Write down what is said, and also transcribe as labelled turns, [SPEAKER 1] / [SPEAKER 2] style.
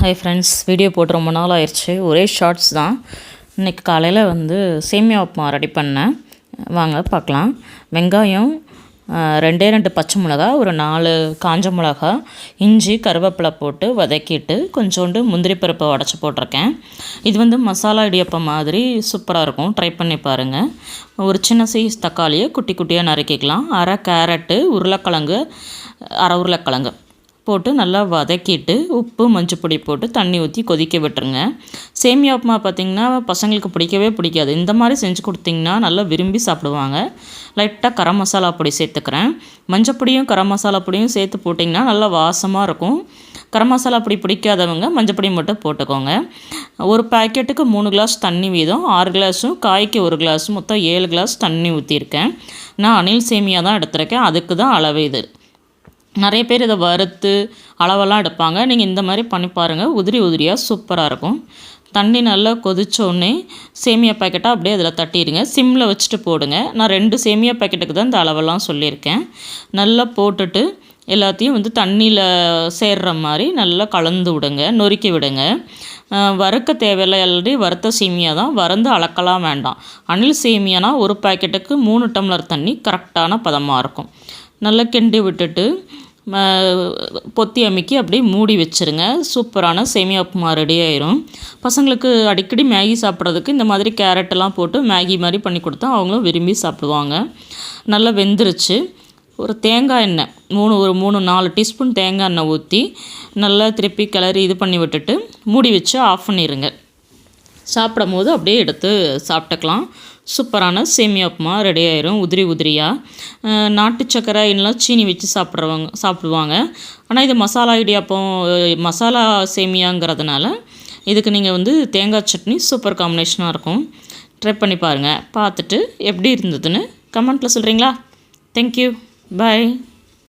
[SPEAKER 1] Hi friends video போட்டு ரொம்ப நாள் ஆயிடுச்சு ஒரே ஷார்ட்ஸ் தான். இன்றைக்கி காலையில் வந்து சேமியா உப்புமா ரெடி பண்ணேன். வாங்க பார்க்கலாம். வெங்காயம் ரெண்டே ரெண்டு பச்சை மிளகா ஒரு நாலு காஞ்ச மிளகா இஞ்சி கருவேப்பிலை போட்டு வதக்கிட்டு கொஞ்சோண்டு முந்திரி பருப்பை உடச்சி போட்டிருக்கேன். இது வந்து மசாலா இடியப்பம் மாதிரி சூப்பராக இருக்கும். ட்ரை பண்ணி பாருங்கள் ஒரு சின்ன சைஸ் தக்காளியை குட்டி குட்டியாக நறுக்கிக்கலாம். அரை கேரட்டு உருளைக்கிழங்கு அரை உருளைக்கிழங்கு. போட்டு நல்லா வதக்கிட்டு உப்பு மஞ்சப்பொடி போட்டு தண்ணி ஊற்றி கொதிக்க விட்டுருங்க. சேமியா உப்புமா பார்த்திங்கன்னா பசங்களுக்கு பிடிக்கவே பிடிக்காது. இந்த மாதிரி செஞ்சு கொடுத்திங்கன்னா நல்லா விரும்பி சாப்பிடுவாங்க. லைட்டாக கரம் மசாலா பொடி சேர்த்துக்கிறேன். மஞ்சப்பொடியும் கரம் மசாலா பொடியும் சேர்த்து போட்டிங்கன்னா நல்லா வாசமாக இருக்கும். கரம் மசாலா பொடி பிடிக்காதவங்க மஞ்சப்பொடி மட்டும் போட்டுக்கோங்க. ஒரு பேக்கெட்டுக்கு மூணு கிளாஸ் தண்ணி வீதம் ஆறு கிளாஸும் காய்க்கு ஒரு கிளாஸ் மொத்தம் ஏழு கிளாஸ் தண்ணி ஊற்றிருக்கேன் நான் அணில் சேமியா தான் எடுத்திருக்கேன். அதுக்கு தான் அளவு இது. நிறைய பேர் இதை வறுத்து அளவெல்லாம் எடுப்பாங்க. நீங்கள் இந்த மாதிரி பண்ணி பாருங்கள் உதிரி உதிரியாக சூப்பராக இருக்கும். தண்ணி நல்லா கொதிச்சோடனே சேமியா பாக்கெட்டாக அப்படியே அதில் தட்டிடுங்க. சிம்மில் வச்சுட்டு போடுங்க. நான் ரெண்டு சேமியா பாக்கெட்டுக்கு தான் இந்த அளவெல்லாம் சொல்லியிருக்கேன். நல்லா போட்டுட்டு எல்லாத்தையும் வந்து தண்ணியில் சேர்ற மாதிரி நல்லா கலந்து விடுங்க. நொறுக்கி விடுங்க. வறுக்க தேவையில்லை. ஆல்ரெடி வறுத்த சேமியா தான். வறந்து அளக்கலாம் வேண்டாம். அணில் சேமியானா ஒரு பாக்கெட்டுக்கு மூணு டம்ளர் தண்ணி கரெக்டான பதமாக இருக்கும். நல்லா கிண்டி விட்டுட்டு பொத்தி அமைக்கி அப்படியே மூடி வச்சுருங்க. சூப்பரான சேமியா உப்புமா ரெடி ஆயிரும். பசங்களுக்கு அடிக்கடி மேகி சாப்பிட்றதுக்கு இந்த மாதிரி கேரட்டெல்லாம் போட்டு மேகி மாதிரி பண்ணி கொடுத்தா அவங்களும் விரும்பி சாப்பிடுவாங்க. நல்லா வெந்துருச்சு. ஒரு தேங்காய் எண்ணெய் மூணு ஒரு மூணு நாலு டீஸ்பூன் தேங்காய் எண்ணெய் ஊற்றி நல்லா திருப்பி கிளறி இது பண்ணி விட்டுட்டு மூடி வச்சு ஆஃப் பண்ணிடுங்க சாப்பிடும் போது அப்படியே எடுத்து சாப்பிட்டுக்கலாம். சூப்பரான சேமியா உப்புமா ரெடி ஆயிரும் உதிரி உதிரியாக நாட்டு சக்கரை இல்லைனா சீனி வச்சு சாப்பிட்றவங்க சாப்பிடுவாங்க. ஆனால் இது மசாலா இடியாப்பம் மசாலா சேமியாங்கிறதுனால இதுக்கு நீங்கள் வந்து தேங்காய் சட்னி சூப்பர் காம்பினேஷனாக இருக்கும். ட்ரை பண்ணி பாருங்கள் பார்த்துட்டு எப்படி இருந்ததுன்னு கமெண்ட்டில் சொல்கிறீங்களா தேங்க்யூ பாய்